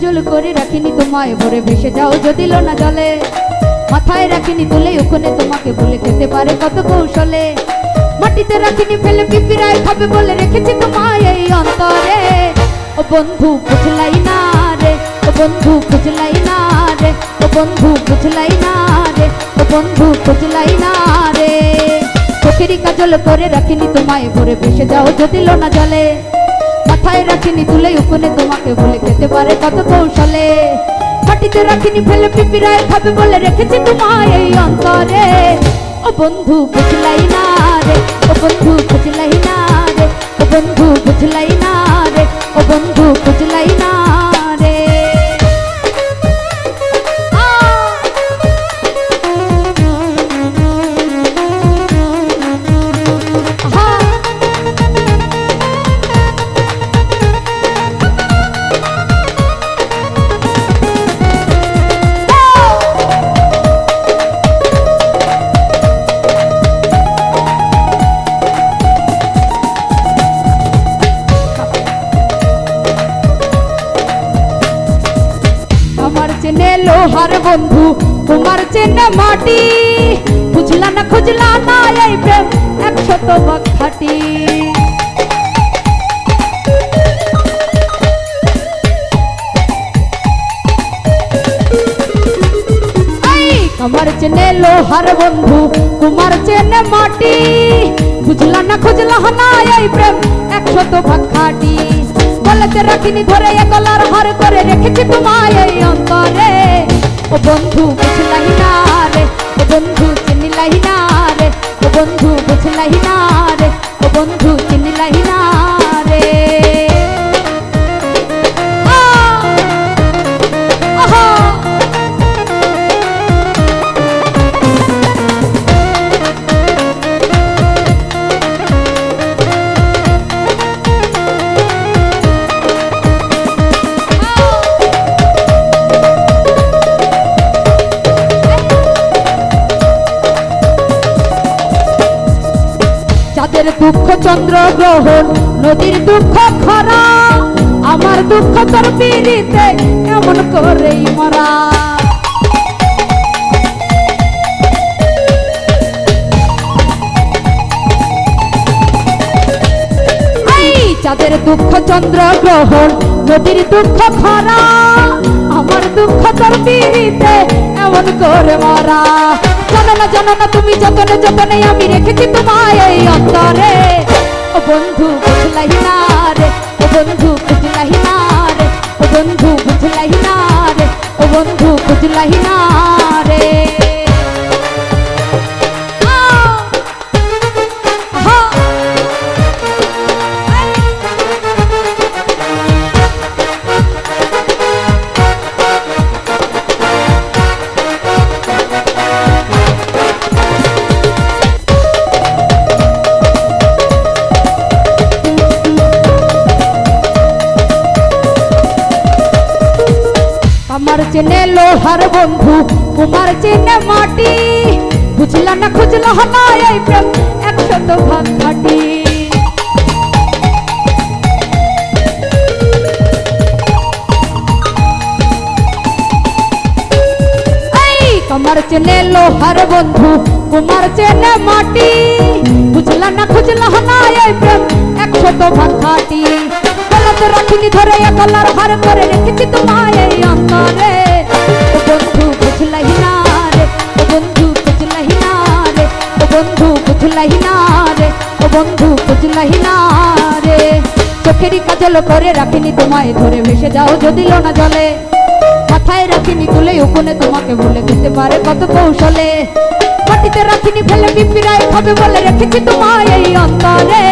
কাজল করে রাখিনি তোমায়, ভরে ভেসে যাও যদি না জলে। মাথায় রাখিনি তুলে, ওখানে তোমাকে বলে খেতে পারে কত কৌশলে। মাটিতে রাখিনি ফেলে পিপিরায় খাবে বলে রেখেছি তোমায় এই অন্তরে। ও বন্ধু, বুঝলাই না রে, ও বন্ধু, বুঝলাই না রে, ও বন্ধু, বুঝলাই না রে, ও বন্ধু, বুঝলাই না রে। চোখেরই কাজল করে রাখিনি তোমায়, ভরে ভেসে যাও যদি না জলে। মাথায় রাখিনি তুলে উকুনে তোমাকে বলে খেতে পারে কত কৌশলে। মাটিতে রাখিনি ফেলে পিপিরায় খাবে বলে রেখেছি তোমায় এই অন্তরে। ও বন্ধু, বুঝলাই না রে, ও বন্ধু, বুঝলাই না রে, ও বন্ধু, বুঝলাই না রে, ও বন্ধু, বুঝলাই না লোহার বন্ধু, তোমার চেনে মাটি। বুঝলা না খুঁজলা না এই প্রেম একশত ভাগ খাটি আমার চেনে লোহার বন্ধু, তোমার চেনে মাটি। বুঝলা না খুঁজলা না এই প্রেম একশত ভাগ খাটি গলাতে রাখিনি ধরে একলার হর করে রেখেছি তোমায় এই অন্তরে। ও বন্ধু বুঝলাই না। দুঃখ চন্দ্র গ্রহণ নদীর দুঃখ খরা, আমার দুঃখ তোর পিড়িতে এমন করেই মরা। যাদের দুঃখ চন্দ্র গ্রহণ নদীর দুঃখ খরা, আমার দুঃখ তোর পিড়িতে এমন করে মরা। না তুমি যতনে যতনে আমি রেখেছি তোমায় এই অন্তরে ও বন্ধু বুঝলাই না আমার চেনে লোহার বন্ধু, তোমার চেনে মাটি। বুঝলা না, খুঁজলা এই প্রেম একশত ভাগ এই, তোমার চেনে লোহার বন্ধু, তোমার চেনে মাটি। বুঝলা না, খুঁজলা এই প্রেম একশত ভাগ রাখিনি ধরে গলার হার করে রেখেছি তোমায়। ও বন্ধু, বুঝলাই না রে। চোখেরই কাজল করে রাখিনি তোমায়, ধরে ভেসে যাও যদি না জলে। মাথায় রাখিনি তুলে, উকুনে তোমাকে ভুলে দিতে পারে কত কৌশলে। মাটিতে রাখিনি ফেলে পিপিরাই খাবে বলে রেখেছি তোমায় এই অন্তরে।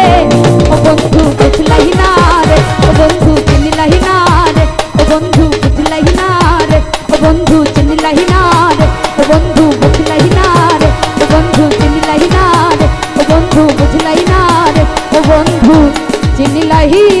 ও বন্ধু, বুঝলাই না রে। ও বন্ধু, চিনিলাই না রে। ও বন্ধু, বুঝলাই না রে। ও বন্ধু, চিনিলাই না রে। ও বন্ধু, বুঝলাই না রে। ও বন্ধু, চিনিলাই না aí.